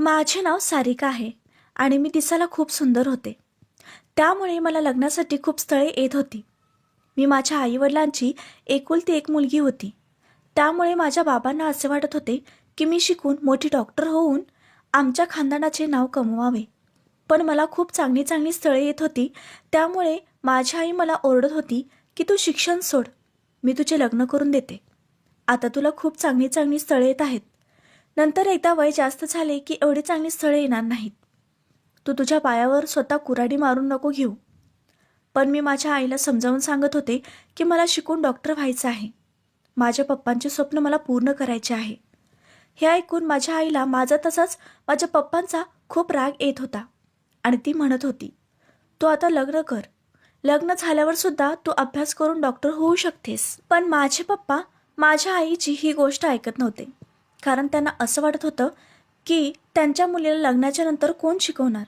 माझे नाव सारिका आहे आणि मी दिसायला खूप सुंदर होते. त्यामुळे मला लग्नासाठी खूप स्थळे येत होती. मी माझ्या आईवडिलांची एकुलती एक मुलगी होती. त्यामुळे माझ्या बाबांना असे वाटत होते की मी शिकून मोठी डॉक्टर होऊन आमच्या खानदानाचे नाव कमवावे. पण मला खूप चांगली चांगली स्थळे येत होती. त्यामुळे माझी आई मला ओरडत होती की तू शिक्षण सोड मी तुझे लग्न करून देते. आता तुला खूप चांगली चांगली स्थळे येत आहेत. नंतर एकदा वय जास्त झाले की एवढी चांगली स्थळे येणार नाहीत. तू तुझ्या पायावर स्वतः कुऱ्हाडी मारून नको घेऊ. पण मी माझ्या आईला समजावून सांगत होते की मला शिकून डॉक्टर व्हायचं आहे. माझ्या पप्पांचे स्वप्न मला पूर्ण करायचे आहे. हे ऐकून माझ्या आईला माझा तसाच माझ्या पप्पांचा खूप राग येत होता. आणि ती म्हणत होती तू आता लग्न कर. लग्न झाल्यावर सुद्धा तू अभ्यास करून डॉक्टर होऊ शकतेस. पण माझे पप्पा माझ्या आईची ही गोष्ट ऐकत नव्हते. कारण त्यांना असं वाटत होतं की त्यांच्या मुलीला लग्नाच्या नंतर कोण शिकवणार?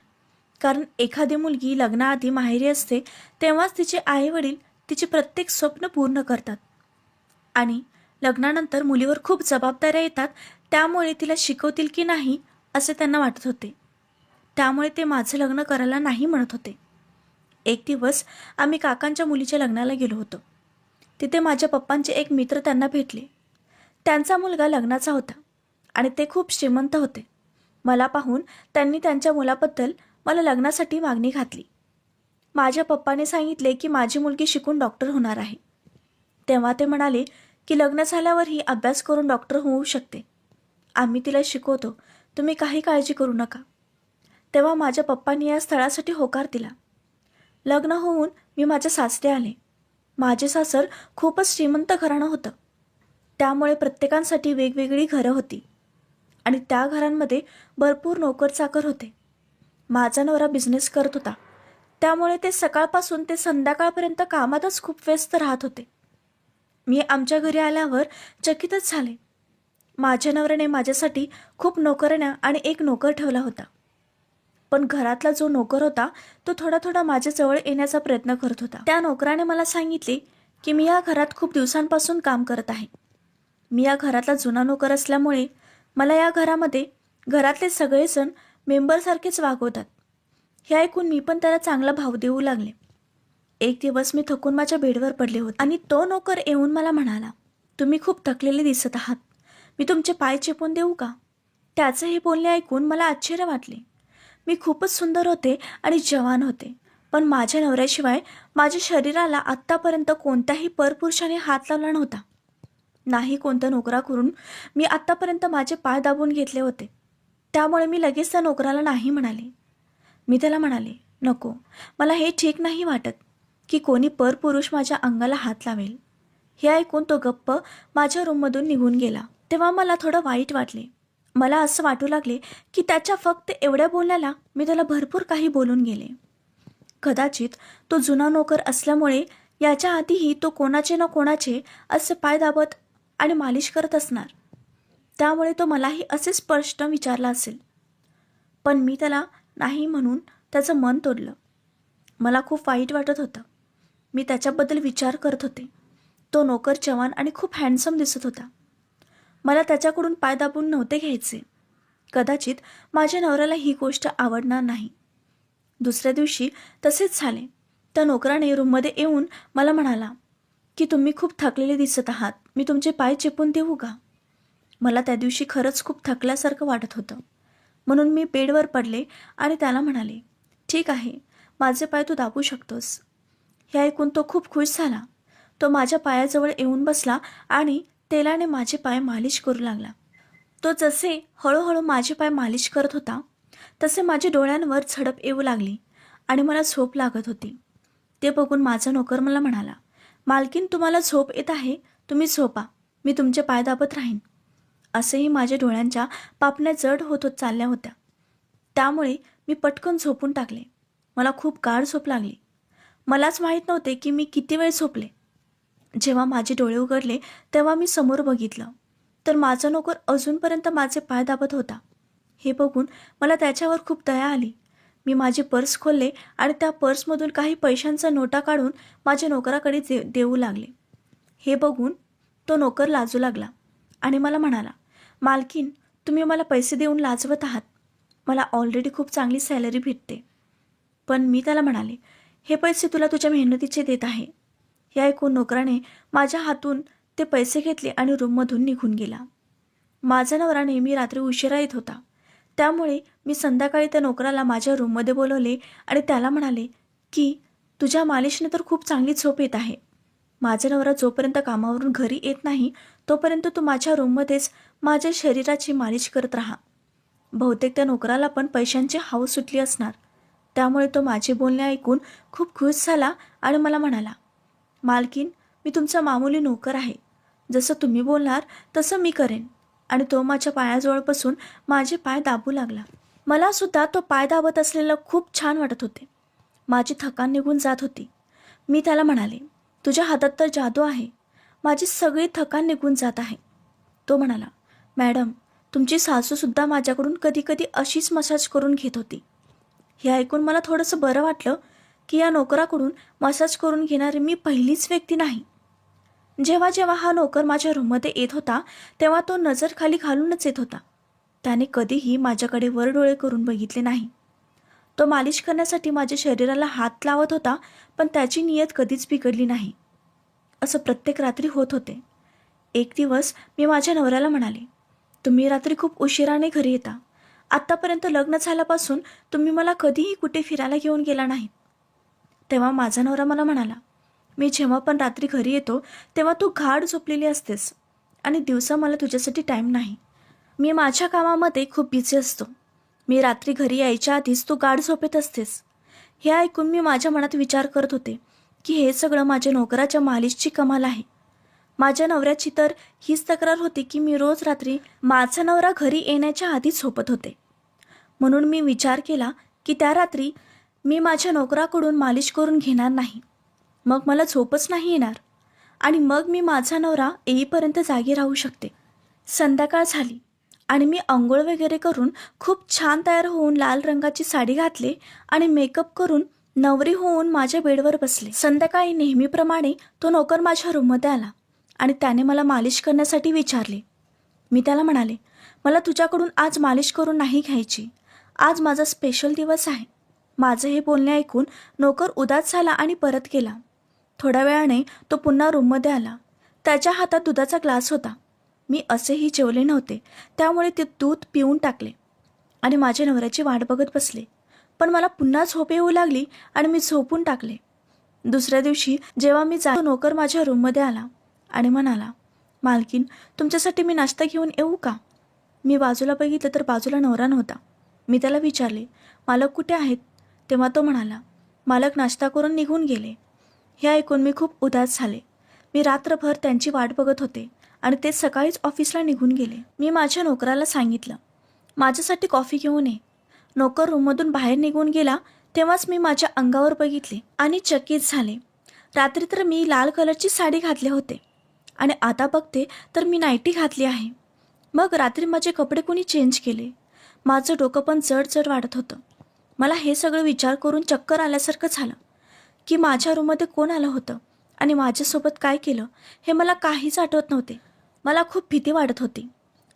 कारण एखादी मुलगी लग्नाआधी माहेरी असते तेव्हाच तिचे आईवडील तिचे प्रत्येक स्वप्न पूर्ण करतात. आणि लग्नानंतर मुलीवर खूप जबाबदाऱ्या येतात त्यामुळे तिला शिकवतील की नाही असे त्यांना वाटत होते. त्यामुळे ते माझं लग्न करायला नाही म्हणत होते. एक दिवस आम्ही काकांच्या मुलीच्या लग्नाला गेलो होतो. तिथे माझ्या पप्पांचे एक मित्र त्यांना भेटले. त्यांचा मुलगा लग्नाचा होता. आणि ते खूप श्रीमंत होते. मला पाहून त्यांनी त्यांच्या मुलाबद्दल मला लग्नासाठी मागणी घातली. माझ्या पप्पाने सांगितले की माझी मुलगी शिकून डॉक्टर होणार आहे. तेव्हा ते म्हणाले की लग्न झाल्यावरही अभ्यास करून डॉक्टर होऊ शकते. आम्ही तिला शिकवतो तुम्ही काही काळजी करू नका. तेव्हा माझ्या पप्पांनी या स्थळासाठी होकार दिला. लग्न होऊन मी माझ्या सासरे आले. माझे सासर खूपच श्रीमंत घराणं होतं. त्यामुळे प्रत्येकांसाठी वेगवेगळी घरं होती. आणि त्या घरांमध्ये भरपूर नोकर चाकर होते. माझा नवरा बिझनेस करत होता. त्यामुळे ते सकाळपासून ते संध्याकाळपर्यंत कामातच खूप व्यस्त राहत होते. मी आमच्या घरी आल्यावर चकितच झाले. माझ्या नवऱ्याने माझ्यासाठी खूप नोकरण्या आणि एक नोकर ठेवला होता. पण घरातला जो नोकर होता तो थोडा थोडा माझ्याजवळ येण्याचा प्रयत्न करत होता. त्या नोकराने मला सांगितले की मी या घरात खूप दिवसांपासून काम करत आहे. मी या घरातला जुना नोकर असल्यामुळे मला या घरामध्ये घरातले सगळेजण मेंबरसारखेच वागवतात. हे ऐकून मी पण त्याला चांगला भाव देऊ लागले. एक दिवस मी थकून माझ्या बेडवर पडले होते आणि तो नोकर येऊन मला म्हणाला तुम्ही खूप थकलेले दिसत आहात. मी तुमचे पाय चेपून देऊ का? त्याचं हे बोलणे ऐकून मला आश्चर्य वाटले. मी खूपच सुंदर होते आणि जवान होते पण माझ्या नवऱ्याशिवाय माझ्या शरीराला आत्तापर्यंत कोणत्याही परपुरुषाने हात लावला नव्हता. नाही कोणत्या नोकरा करून मी आत्तापर्यंत माझे पाय दाबून घेतले होते. त्यामुळे मी लगेच त्या नोकराला नाही म्हणाले. मी त्याला म्हणाले नको मला हे ठीक नाही वाटत की कोणी परपुरुष माझ्या अंगाला हात लावेल. हे ऐकून तो गप्प माझ्या रूममधून निघून गेला. तेव्हा मला थोडं वाईट वाटले. मला असं वाटू लागले की त्याच्या फक्त एवढ्या बोलण्याला मी त्याला भरपूर काही बोलून गेले. कदाचित तो जुना नोकर असल्यामुळे याच्या आधीही तो कोणाचे ना कोणाचे असे पाय दाबत आणि मालिश करत असणार. त्यामुळे तो मलाही असे स्पष्ट विचारला असेल. पण मी त्याला नाही म्हणून त्याचं मन तोडलं. मला खूप वाईट वाटत होतं. मी त्याच्याबद्दल विचार करत होते. तो नोकर जवान आणि खूप हँडसम दिसत होता. मला त्याच्याकडून पाय दाबून नव्हते घ्यायचे. कदाचित माझ्या नवऱ्याला ही गोष्ट आवडणार नाही. दुसऱ्या दिवशी तसेच झाले. त्या नोकराने रूममध्ये येऊन मला म्हणाला की तुम्ही खूप थकलेले दिसत आहात. मी तुमचे पाय चेपून देऊ का? मला त्या दिवशी खरंच खूप थकल्यासारखं वाटत होतं. म्हणून मी बेडवर पडले आणि त्याला म्हणाले ठीक आहे माझे पाय तू दाबू शकतोस. हे ऐकून तो खूप खुश झाला. तो माझ्या पायाजवळ येऊन बसला आणि तेलाने माझे पाय मालिश करू लागला. तो जसे हळूहळू माझे पाय मालिश करत होता तसे माझ्या डोळ्यांवर झडप येऊ लागली आणि मला झोप लागत होती. ते बघून माझा नोकर मला म्हणाला मालकीन तुम्हाला झोप येत आहे? तुम्ही झोपा. मी तुमचे पाय दाबत राहीन. असेही माझ्या डोळ्यांच्या पापण्या जड होत होत चालल्या होत्या. त्यामुळे मी पटकन झोपून टाकले. मला खूप गाढ झोप लागली. मलाच माहीत नव्हते की मी किती वेळ झोपले. जेव्हा माझे डोळे उघडले तेव्हा मी समोर बघितलं. तर माझा नोकर अजूनपर्यंत माझे पाय दाबत होता. हे बघून मला त्याच्यावर खूप दया आली. मी माझी पर्स खोलले आणि त्या पर्समधून काही पैशांचा नोटा काढून माझ्या नोकराकडे दे देऊ लागले. हे बघून तो नोकर लाजू लागला आणि मला म्हणाला मालकीन तुम्ही मला पैसे देऊन लाजवत आहात. मला ऑलरेडी खूप चांगली सॅलरी भेटते. पण मी त्याला म्हणाले हे पैसे तुला तुझ्या मेहनतीचे देत आहे. हे ऐकून नोकराने माझ्या हातून ते पैसे घेतले आणि रूममधून निघून गेला. माझा नवरा नेहमी रात्री उशिरा येत होता. त्यामुळे मी संध्याकाळी त्या नोकराला माझ्या रूममध्ये बोलवले आणि त्याला म्हणाले की तुझ्या मालिशने तर खूप चांगली झोप येत आहे. माझा नवरा जोपर्यंत कामावरून घरी येत नाही तोपर्यंत तू माझ्या रूममध्येच माझ्या शरीराची मालिश करत राहा. बहुतेक त्या नोकराला पण पैशांची हाव सुटली असणार. त्यामुळे तो माझे बोलणे ऐकून खूप खुश झाला आणि मला म्हणाला मालकीन मी तुमचा मामूली नोकर आहे. जसं तुम्ही बोलणार तसं मी करेन. आणि तो माझ्या पायाजवळ बसून माझे पाय दाबू लागला. मला सुद्धा तो पाय दाबत असलेला खूप छान वाटत होते. माझी थकान निघून जात होती. मी त्याला म्हणाले तुझ्या हातात तर जादू आहे. माझी सगळी थकान निघून जात आहे. तो म्हणाला मॅडम तुमची सासूसुद्धा माझ्याकडून कधीकधी अशीच मसाज करून घेत होती. हे ऐकून मला थोडंसं बरं वाटलं की या नोकराकडून मसाज करून घेणारी मी पहिलीच व्यक्ती नाही. जेव्हा जेव्हा हा नोकर माझ्या रूममध्ये येत होता तेव्हा तो नजर खाली घालूनच येत होता. त्याने कधीही माझ्याकडे वर डोळे करून बघितले नाही. तो मालिश करण्यासाठी माझ्या शरीराला हात लावत होता पण त्याची नियत कधीच बिघडली नाही. असं प्रत्येक रात्री होत होते. एक दिवस मी माझ्या नवऱ्याला म्हणाले तुम्ही रात्री खूप उशिराने घरी येता. आत्तापर्यंत लग्न झाल्यापासून तुम्ही मला कधीही कुठे फिरायला घेऊन गेला नाही. तेव्हा माझा नवरा मला म्हणाला मी जेव्हा पण रात्री घरी येतो तेव्हा तू घाड झोपलेली असतेस. आणि दिवसा मला तुझ्यासाठी टाईम नाही. मी माझ्या कामामध्ये खूप बिझी असतो. मी रात्री घरी यायच्या आधीच तू गाढ झोपेत असतेस. हे ऐकून मी माझ्या मनात विचार करत होते की हे सगळं माझ्या नोकराच्या मालिशची कमाल आहे. माझ्या नवऱ्याची तर हीच तक्रार होती की मी रोज रात्री माझा नवरा घरी येण्याच्या आधीच झोपत होते. म्हणून मी विचार केला की त्या रात्री मी माझ्या नोकराकडून मालिश करून घेणार नाही. मग मला झोपच नाही येणार. आणि मग मी माझा नवरा येईपर्यंत जागी राहू शकते. संध्याकाळ झाली. आणि मी आंघोळ वगैरे करून खूप छान तयार होऊन लाल रंगाची साडी घातली आणि मेकअप करून नवरी होऊन माझ्या बेडवर बसले. संध्याकाळी नेहमीप्रमाणे तो नोकर माझ्या रूममध्ये आला आणि त्याने मला मालिश करण्यासाठी विचारले. मी त्याला म्हणाले मला तुझ्याकडून आज मालिश करून नाही घ्यायची. आज माझा स्पेशल दिवस आहे. माझं हे बोलणे ऐकून नोकर उदास झाला आणि परत गेला. थोड्या वेळाने तो पुन्हा रूममध्ये आला. त्याच्या हातात दुधाचा ग्लास होता. मी असेही जेवले नव्हते. त्यामुळे ते दूध पिऊन टाकले. आणि माझ्या नवऱ्याची वाट बघत बसले. पण मला पुन्हा झोप येऊ लागली आणि मी झोपून टाकले. दुसऱ्या दिवशी जेव्हा मी जा नोकर माझ्या रूममध्ये आला आणि म्हणाला मालकीन तुमच्यासाठी मी नाश्ता घेऊन येऊ का? मी बाजूला बघितलं तर बाजूला नवरा नव्हता. मी त्याला विचारले मालक कुठे आहेत? तेव्हा तो म्हणाला मालक नाश्ता करून निघून गेले. हे ऐकून मी खूप उदास झाले. मी रात्रभर त्यांची वाट बघत होते आणि ते सकाळीच ऑफिसला निघून गेले. मी माझ्या नोकराला सांगितलं माझ्यासाठी कॉफी घेऊन ये नोकर रूममधून बाहेर निघून गेला तेव्हाच मी माझ्या अंगावर बघितले आणि चकित झाले. रात्री तर मी लाल कलरची साडी घातले होते आणि आता बघते तर मी नाईटी घातली आहे. मग रात्री माझे कपडे कोणी चेंज केले? माझं डोकं पण जड जड वाढत होतं. मला हे सगळं विचार करून चक्कर आल्यासारखं झालं. की माझ्या रूममध्ये कोण आलं होतं? आणि माझ्यासोबत काय केलं? हे मला काहीच आठवत नव्हते. मला खूप भीती वाटत होती.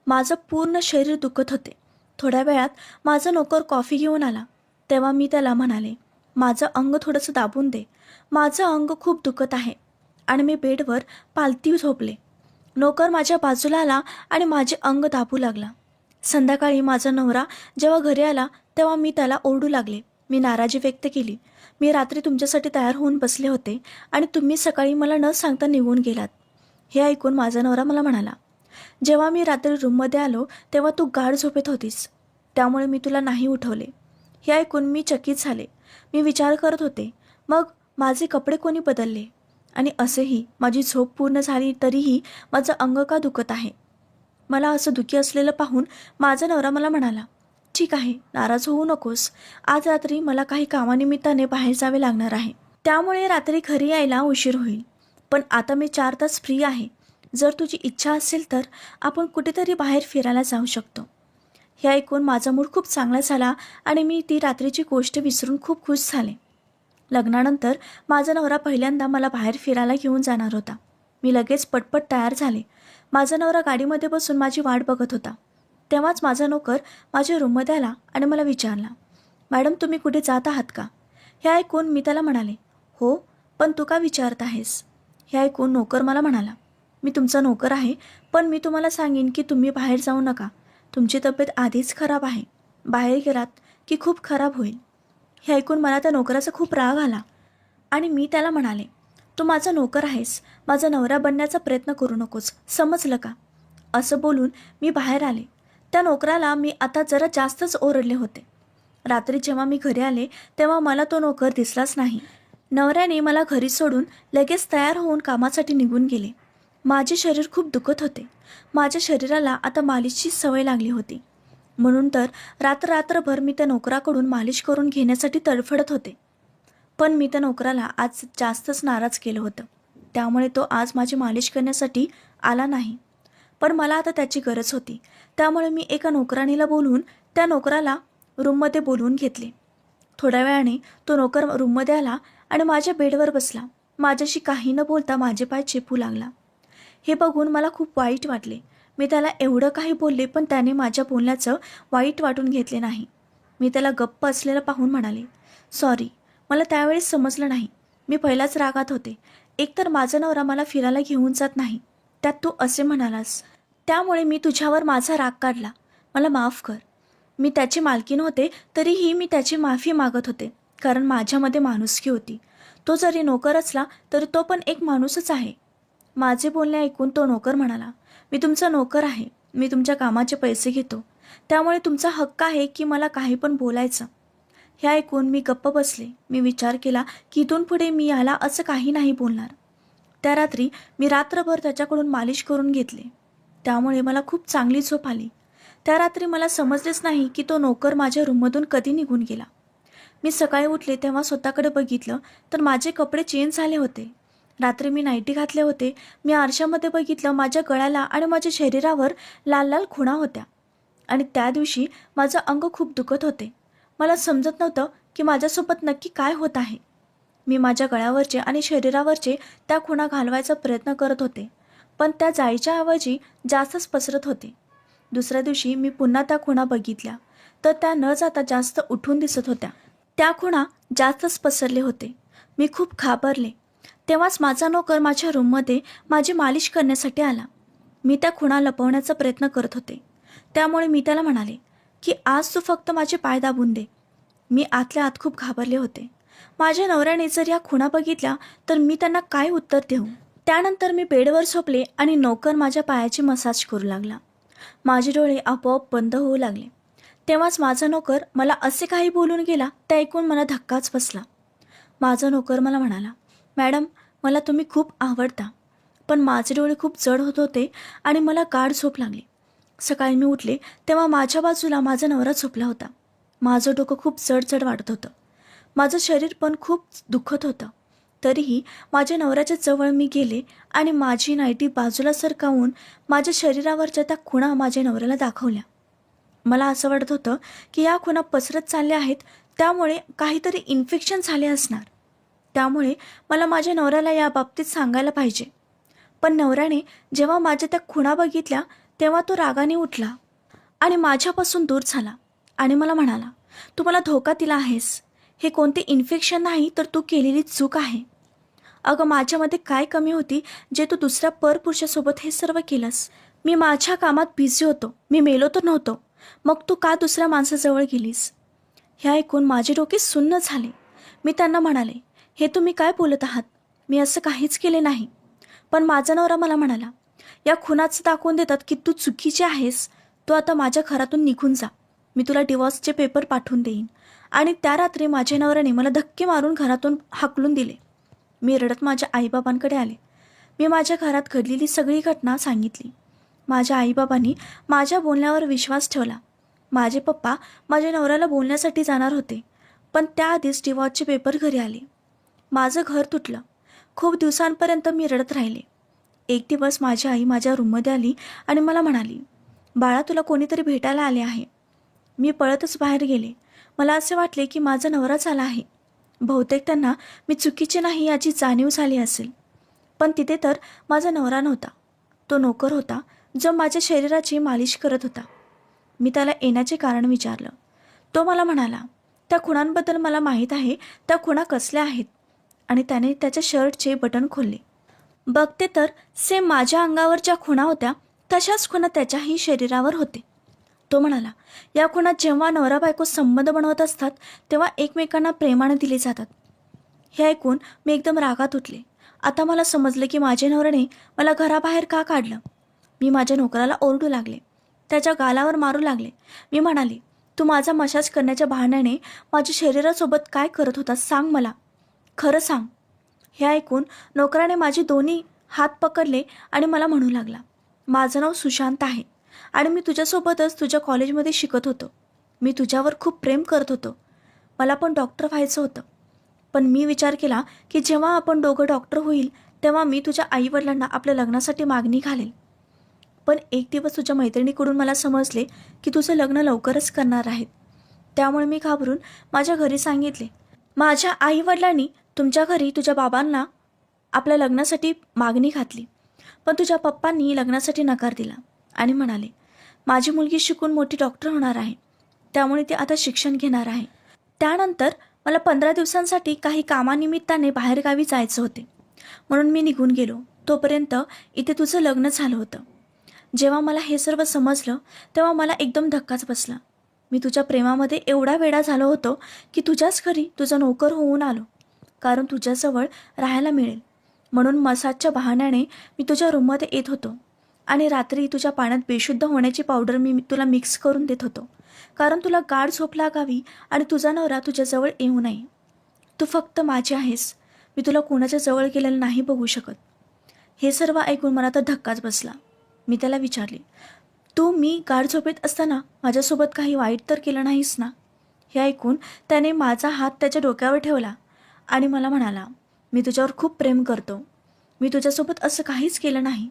माझं पूर्ण शरीर दुखत होते. थोड्या वेळात माझा नोकर कॉफी घेऊन आला. तेव्हा मी त्याला म्हणाले माझं अंग थोडंसं दाबून दे. माझं अंग खूप दुखत आहे. आणि मी बेडवर पालती झोपले. नोकर माझ्या बाजूला आला आणि माझे अंग दाबू लागला. संध्याकाळी माझा नवरा जेव्हा घरी आला तेव्हा मी त्याला ओरडू लागले. मी नाराजी व्यक्त केली. मी रात्री तुमच्यासाठी तयार होऊन बसले होते आणि तुम्ही सकाळी मला न सांगता निघून गेलात. हे ऐकून माझा नवरा मला म्हणाला जेव्हा मी रात्री रूममध्ये आलो तेव्हा तू गाढ झोपेत होतीस. त्यामुळे मी तुला नाही उठवले. हे ऐकून मी चकित झाले. मी विचार करत होते मग माझे कपडे कोणी बदलले? आणि असेही माझी झोप पूर्ण झाली तरीही माझं अंग का दुखत आहे? मला असं दुखी असलेलं पाहून माझा नवरा मला म्हणाला ठीक आहे नाराज होऊ नकोस. आज रात्री मला काही कामानिमित्ताने बाहेर जावे लागणार आहे. त्यामुळे रात्री घरी यायला उशीर होईल. पण आता मी चार तास फ्री आहे. जर तुझी इच्छा असेल तर आपण कुठेतरी बाहेर फिरायला जाऊ शकतो. हे ऐकून माझा मूड खूप चांगला झाला आणि मी ती रात्रीची गोष्ट विसरून खूप खुश झाले. लग्नानंतर माझा नवरा पहिल्यांदा मला बाहेर फिरायला घेऊन जाणार होता. मी लगेच पटपट तयार झाले. माझा नवरा गाडीमध्ये बसून माझी वाट बघत होता. तेव्हाच माझा नोकर माझ्या रूममध्ये आला आणि मला विचारला मॅडम तुम्ही कुठे जात आहात का? हे ऐकून मी त्याला म्हणाले हो पण तू का विचारत आहेस? हे ऐकून नोकर मला म्हणाला मी तुमचा नोकर आहे पण मी तुम्हाला सांगेन की तुम्ही बाहेर जाऊ नका. तुमची तब्येत आधीच खराब आहे. बाहेर गेलात की खूप खराब होईल. हे ऐकून मला त्या नोकराचा खूप राग आला आणि मी त्याला म्हणाले तू माझा नोकर आहेस. माझा नवरा बनण्याचा प्रयत्न करू नकोस. समजलं का? असं बोलून मी बाहेर आले. त्या नोकराला मी आता जरा जास्तच ओरडले होते. रात्री जेव्हा मी घरी आले तेव्हा मला तो नोकर दिसलाच नाही. नवऱ्याने मला घरी सोडून लगेच तयार होऊन कामासाठी निघून गेले. माझे शरीर खूप दुखत होते. माझ्या शरीराला आता मालिशची सवय लागली होती. म्हणून तर रात्र रात्रभर मी त्या नोकराकडून मालिश करून घेण्यासाठी तडफडत होते. पण मी त्या नोकराला आज जास्तच नाराज केलं होतं. त्यामुळे तो आज माझी मालिश करण्यासाठी आला नाही. पण मला आता त्याची गरज होती. त्यामुळे मी एका नोकराणीला बोलवून त्या नोकराला रूममध्ये बोलवून घेतले. थोड्या वेळाने तो नोकर रूममध्ये आला आणि माझ्या बेडवर बसला. माझ्याशी काही न बोलता माझे पाय चेपू लागला. हे बघून मला खूप वाईट वाटले. मी त्याला एवढं काही बोलले पण त्याने माझ्या बोलण्याचं वाईट वाटून घेतले नाही. मी त्याला गप्प असलेलं पाहून म्हणाले सॉरी मला त्यावेळेस समजलं नाही. मी पहिलाच रागात होते. एकतर माझा नवरा मला फिरायला घेऊन जात नाही. त्यात तू असे म्हणालास त्यामुळे मी तुझ्यावर माझा राग काढला. मला माफ कर. मी त्याची मालकी होते तरीही मी त्याची माफी मागत होते कारण माझ्यामध्ये माणुसकी होती. तो जरी नोकर असला तरी तो पण एक माणूसच आहे. माझे बोलणे ऐकून तो नोकर म्हणाला मी तुमचा नोकर आहे. मी तुमच्या कामाचे पैसे घेतो. त्यामुळे तुमचा हक्क आहे की मला काही पण बोलायचं. हे ऐकून मी गप्प बसले. मी विचार केला की इथून पुढे मी याला असं काही नाही बोलणार. त्या रात्री मी रात्रभर त्याच्याकडून मालिश करून घेतले. त्यामुळे मला खूप चांगली झोप आली. त्या रात्री मला समजलेच नाही की तो नोकर माझ्या रूममधून कधी निघून गेला. मी सकाळी उठले तेव्हा स्वतःकडे बघितलं तर माझे कपडे चेंज झाले होते. रात्री मी नाईटी घातले होते. मी आरशामध्ये बघितलं माझ्या गळ्याला आणि माझ्या शरीरावर लाल लाल खुणा होत्या. आणि त्या दिवशी माझं अंग खूप दुखत होते. मला समजत नव्हतं की माझ्यासोबत नक्की काय होत आहे. मी माझ्या गळ्यावरचे आणि शरीरावरचे त्या खुणा घालवायचा प्रयत्न करत होते. पण त्या जायच्या ऐवजी जास्तच पसरत होते. दुसऱ्या दिवशी मी पुन्हा त्या खुणा बघितल्या. तर त्या न जाता जास्त उठून दिसत होत्या. त्या खुणा जास्तच पसरले होते. मी खूप घाबरले. तेव्हाच माझा नोकर माझ्या रूममध्ये माझी मालिश करण्यासाठी आला. मी त्या खुणा लपवण्याचा प्रयत्न करत होते. त्यामुळे मी त्याला म्हणाले की आज तू फक्त माझे पाय दाबून दे. मी आतल्या आत खूप घाबरले होते. माझ्या नवऱ्याने जर या खुणा बघितल्या तर मी त्यांना काय उत्तर देऊ? त्यानंतर मी बेडवर झोपले आणि नोकर माझ्या पायाची मसाज करू लागला. माझे डोळे आपोआप बंद होऊ लागले. तेव्हाच माझा नोकर मला असे काही बोलून गेला ते ऐकून मला धक्काच बसला. माझा नोकर मला म्हणाला मॅडम मला तुम्ही खूप आवडता पण माझे डोळे खूप जड होत होते आणि मला गाढ झोप लागली. सकाळी मी उठले तेव्हा माझ्या बाजूला माझा नवरा झोपला होता. माझं डोकं खूप जड जड वाटत होतं. माझं शरीर पण खूप दुखत होतं. तरीही माझ्या नवऱ्याच्या जवळ मी गेले आणि माझी नाईटी बाजूला सरकावून माझ्या शरीरावरच्या त्या खुणा माझ्या नवऱ्याला दाखवल्या. मला असं वाटत होतं की या खुणा पसरत चालल्या आहेत त्यामुळे काहीतरी इन्फेक्शन झाले असणार. त्यामुळे मला माझ्या नवऱ्याला या बाबतीत सांगायला पाहिजे. पण नवऱ्याने जेव्हा माझ्या त्या खुणा बघितल्या तेव्हा तो रागाने उठला आणि माझ्यापासून दूर झाला आणि मला म्हणाला तू मला धोका दिला आहेस. हे कोणते इन्फेक्शन नाही तर तू केलेली चूक आहे. अगं माझ्यामध्ये काय कमी होती जे तू दुसऱ्या परपुरुषासोबत हे सर्व केलंस? मी माझ्या कामात बिझी होतो. मी मेलो तर नव्हतो. मग तू का दुसऱ्या माणसाजवळ गेलीस? हे ऐकून माझे डोके सुन्न झाले. मी त्यांना म्हणाले हे तुम्ही काय बोलत आहात? मी असं काहीच केले नाही. पण माझा नवरा मला म्हणाला या खुनाचं दाखवून देतात की तू चुकीची आहेस. तू आता माझ्या घरातून निघून जा. मी तुला डिवॉर्सचे पेपर पाठवून देईन. आणि त्या रात्री माझ्या नवऱ्याने मला धक्के मारून घरातून हाकलून दिले. मी रडत माझ्या आईबाबांकडे आले. मी माझ्या घरात घडलेली सगळी घटना सांगितली. माझ्या आईबाबांनी माझ्या बोलण्यावर विश्वास ठेवला. माझे पप्पा माझ्या नवऱ्याला बोलण्यासाठी जाणार होते पण त्याआधीच डिवॉर्सचे पेपर घरी आले. माझं घर तुटलं. खूप दिवसांपर्यंत मी रडत राहिले. एक दिवस माझी आई माझ्या रूममध्ये आली आणि मला म्हणाली बाळा तुला कोणीतरी भेटायला आले आहे. मी पळतच बाहेर गेले. मला असे वाटले की माझा नवरा झाला आहे. बहुतेक त्यांना मी चुकीचे नाही याची जाणीव झाली असेल. पण तिथे तर माझा नवरा नव्हता. तो नोकर होता जो माझ्या शरीराची मालिश करत होता. मी त्याला येण्याचे कारण विचारलं. तो मला म्हणाला त्या खुणांबद्दल मला माहीत आहे त्या खुणा कसल्या आहेत? आणि त्याने त्याच्या शर्टचे बटन खोलले. बघते तर सेम माझ्या अंगावर ज्या खुणा होत्या तशाच खुणा त्याच्याही शरीरावर होते. तो म्हणाला या खुणात जेव्हा नवरा बायको संबंध बनवत असतात तेव्हा एकमेकांना प्रेमाने दिले जातात. हे ऐकून मी एकदम रागात उठले. आता मला समजलं की माझ्या नवऱ्याने मला घराबाहेर का काढलं? मी माझ्या नोकराला ओरडू लागले. त्याच्या गालावर मारू लागले. मी म्हणाले तू माझा मशाज करण्याच्या बहाण्याने माझ्या शरीरासोबत काय करत होतास सांग मला. खरं सांग. हे ऐकून नोकराने माझे दोन्ही हात पकडले आणि मला म्हणू लागला माझं नाव सुशांत आहे. आणि मी तुझ्यासोबतच तुझ्या कॉलेजमध्ये शिकत होतो. मी तुझ्यावर खूप प्रेम करत होतो. मला पण डॉक्टर व्हायचं होतं. पण मी विचार केला की जेव्हा आपण दोघं डॉक्टर होईल तेव्हा मी तुझ्या आईवडिलांना आपल्या लग्नासाठी मागणी घालेल. पण एक दिवस तुझ्या मैत्रिणीकडून मला समजले की तुझं लग्न लवकरच करणार आहेत. त्यामुळे मी घाबरून माझ्या घरी सांगितले माझ्या आईवडिलांनी तुमच्या घरी तुझ्या बाबांना आपल्या लग्नासाठी मागणी घातली पण तुझ्या पप्पांनी लग्नासाठी नकार दिला. आणि म्हणाले माझी मुलगी शिकून मोठी डॉक्टर होणार आहे. त्यामुळे ती आता शिक्षण घेणार आहे. त्यानंतर मला पंधरा दिवसांसाठी काही कामानिमित्ताने बाहेरगावी जायचं होते. म्हणून मी निघून गेलो. तोपर्यंत इथे तुझं लग्न झालं होतं. जेव्हा मला हे सर्व समजलं तेव्हा मला एकदम धक्काच बसला. मी तुझ्या प्रेमामध्ये एवढा वेडा झालो होतो की तुझ्याच घरी तुझा नोकर होऊन आलो. कारण तुझ्याजवळ राहायला मिळेल. म्हणून मसाजच्या बहाण्याने मी तुझ्या रूममध्ये येत होतो. आणि रात्री तुझ्या पाण्यात बेशुद्ध होण्याची पावडर मी तुला मिक्स करून देत होतो. कारण तुला गाढ झोप लागावी आणि तुझा नवरा तुझ्याजवळ येऊ नये. तू फक्त माझी आहेस. मी तुला कोणाच्या जवळ गेलेलं नाही बघू शकत. हे सर्व ऐकून मला तर धक्काच बसला. मी त्याला विचारले तू मी गाढ झोपेत असताना माझ्यासोबत काही वाईट तर केलं नाहीस ना? हे ऐकून त्याने माझा हात त्याच्या डोक्यावर ठेवला आणि मला म्हणाला मी तुझ्यावर खूप प्रेम करतो. मी तुझ्यासोबत असं काहीच केलं नाही.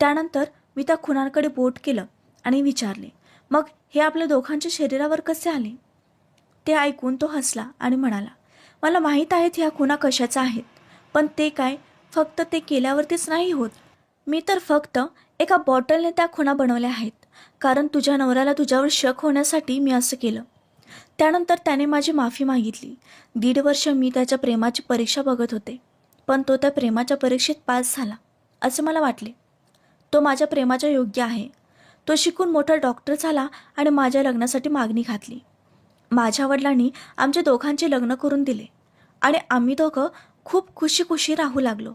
त्यानंतर मी त्या खुनांकडे बोट केलं आणि विचारले मग हे आपल्या दोघांच्या शरीरावर कसे आले? ते ऐकून तो हसला आणि म्हणाला मला माहीत आहेत ह्या खुणा कशाच्या आहेत पण ते काय? फक्त ते केल्यावरतीच नाही होत. मी तर फक्त एका बॉटलने त्या खुणा बनवल्या आहेत कारण तुझ्या नवऱ्याला तुझ्यावर शक होण्यासाठी मी असं केलं. त्यानंतर त्याने माझी माफी मागितली. दीड वर्ष मी त्याच्या प्रेमाची परीक्षा बघत होते पण तो त्या प्रेमाच्या परीक्षेत पास झाला असं मला वाटले. तो माझ्या प्रेमाच्या योग्य आहे. तो शिकून मोठा डॉक्टर झाला आणि माझ्या लग्नासाठी मागणी घातली. माझ्या वडिलांनी आमच्या दोघांचे लग्न करून दिले आणि आम्ही दोघं खूप खुशी खुशी राहू लागलो.